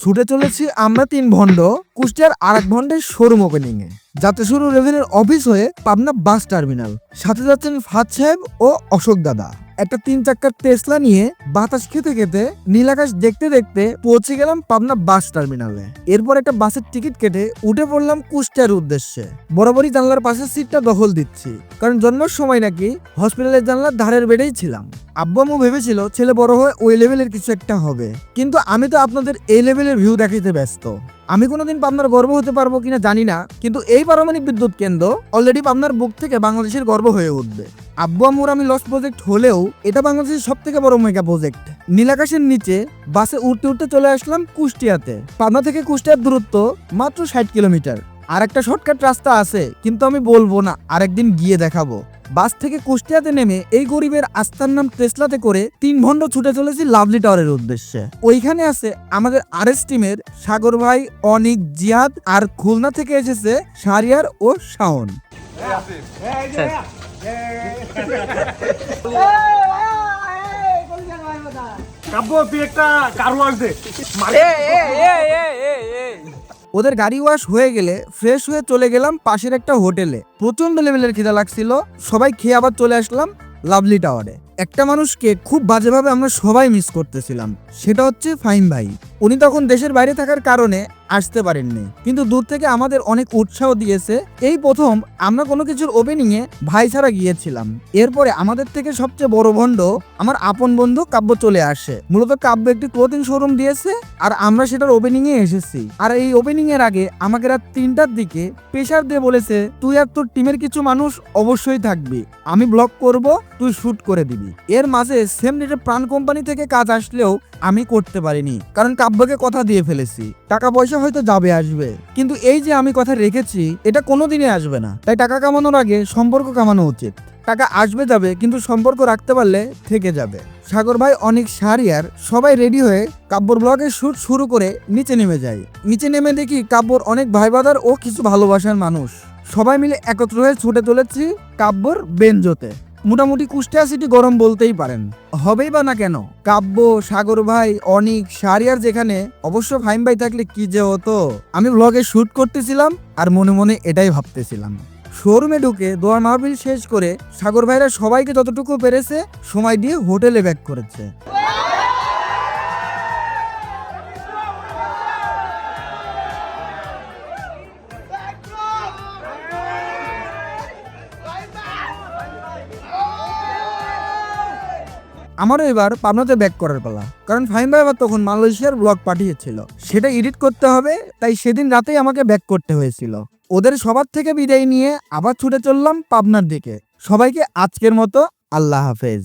ছুটে চলেছি আমরা তিন ভণ্ড, কুষ্টিয়ার আর এক ভণ্ডের শোরুম ওপেনিং এ। যাতে শুরু রেভিনিউর অফিস হয়ে পাবনা বাস টার্মিনাল সাথে যাচ্ছেন ফাদ সাহেব ও অশোক দাদা। একটা তিন চাক্কার টেসলা নিয়ে বাতাস খেতে খেতে নীলাকাশ দেখতে দেখতে পৌঁছে গেলাম পাবনা বাস টার্মিনালে এরপর একটা বাসের টিকিট কেটে উঠে পড়লাম কুষ্টিয়ার উদ্দেশ্যে। বরাবরই জানলার পাশের সিটটা দখল দিচ্ছি, কারণ জন্মের সময় নাকি হসপিটালের জানলার ধারের বেডেই ছিলাম। আব্বু আম্মু ভেবেছিল ছেলে বড় হয়ে ওই লেভেলের কিছু একটা হবে। কিন্তু আমি তো আপনাদের এই লেভেলের ভিউ দেখাইতে ব্যস্ত। আমি কোনোদিন পাবনার গর্ব হতে পারব কিনা জানি না, কিন্তু এই পারমাণবিক বিদ্যুৎ কেন্দ্র অলরেডি পাবনার বুক থেকে বাংলাদেশের গর্ব হয়ে উঠবে। আব্বু আম্মুর আমি লস প্রজেক্ট হলেও এটা বাংলাদেশের সব থেকে বড় মেগা প্রজেক্ট নীলাকাশের নিচে বাসে উঠতে উঠতে চলে আসলাম কুষ্টিয়াতে। পাবনা থেকে কুষ্টিয়ার দূরত্ব মাত্র ষাট কিলোমিটার। আর একটা শর্টকাট রাস্তা আছে কিন্তু আমি বলব না আরেকদিন গিয়ে দেখাবো। বাস থেকে কুষ্টিয়াতে নেমে এই গরিবের আস্থার নাম টেসলাতে করে তিন ঘন্ট ছুটে চলেছি লাভলি টাওয়ারের উদ্দেশ্যে। ওইখানে আছে আমাদের আরএস টিমের সাগর ভাই অনিক জিয়াদ আর খুলনা থেকে এসেছে শারিয়ার ও শাওন। কাব্য তুই একটা কার দে। ওদের গাড়ি ওয়াশ হয়ে গেলে ফ্রেশ হয়ে চলে গেলাম পাশের একটা হোটেলে। প্রচণ্ড লেভেলের খিদা লাগছিল, সবাই খেয়ে আবার চলে আসলাম লাভলি টাওয়ারে একটা মানুষকে খুব বাজেভাবে আমরা সবাই মিস করতেছিলাম, সেটা হচ্ছে ফাইম ভাই। উনি তখন দেশের বাইরে থাকার কারণে আসতে পারেননি। কিন্তু দূর থেকে আমাদের অনেক উৎসাহ দিয়েছে। এই প্রথম আমরা কোনো কিছুর ওপেনিং এ ভাই ছাড়া গিয়েছিলাম। এরপরে আমাদের থেকে সবচেয়ে বড় ভণ্ড আমার আপন বন্ধু কাব্য চলে আসে। মূলত কাব্য একটি ক্লোথিং শোরুম দিয়েছে আর আমরা সেটার ওপেনিং এ এসেছি। আর এই ওপেনিং এর আগে আমাকে রাত তিনটার দিকে প্রেশার দিয়ে বলেছে, তুই আর তোর টিমের কিছু মানুষ অবশ্যই থাকবি। আমি ব্লক করব, তুই শুট করে দিবি। এর মাঝে সেম ডেটে প্রাণ কোম্পানি থেকে কাজ আসলেও আমি করতে পারিনি। কারণ কাব্যকে কথা দিয়ে ফেলেছি। টাকা পয়সা হয়তো যাবে, আসবে। কিন্তু এই যে আমি কথা রেখেছি, এটা কোনোদিনই আসবে না। তাই টাকা কামানোর আগে সম্পর্ক কামানো উচিত। টাকা আসবে, যাবে, কিন্তু সম্পর্ক রাখতে পারলে থেকে যাবে। সাগর ভাই অনেক সারিয়ার সবাই রেডি হয়ে কাব্যর ব্লগের শুট শুরু করে নিচে নেমে যায়। নিচে নেমে দেখি কাব্যর অনেক ভাই বাদার ও কিছু ভালোবাসার মানুষ। সবাই মিলে একত্র হয়ে ছুটে চলেছি কাব্যর বেঞ্জোতে। মোটামুটি কুষ্টিয়া সিটি গরম বলতেই পারেন। হবেই বা না কেন? কাব্য, সাগর ভাই, অনিক সারিয়ার যেখানে, অবশ্য ফাইম ভাই থাকলে কি যে হতো? আমি ব্লগে শ্যুট করতেছিলাম আর মনে মনে এটাই ভাবতেছিলাম। শোরুমে ঢুকে দোয়া মাহবিল শেষ করে সাগর ভাইরা সবাইকে যতটুকু পেরেছে, সময় দিয়ে হোটেলে ব্যাক করেছে। আমারও এবার পাবনাতে ব্যাক করার পালা। কারণ ফাহিম ভাই আবার তখন মালয়েশিয়ার ব্লগ পাঠিয়েছিল। সেটা এডিট করতে হবে, তাই সেদিন রাতেই আমাকে ব্যাক করতে হয়েছিল। ওদের সবার থেকে বিদায় নিয়ে আবার ছুটে চললাম পাবনার দিকে। সবাইকে আজকের মতো আল্লাহ হাফেজ।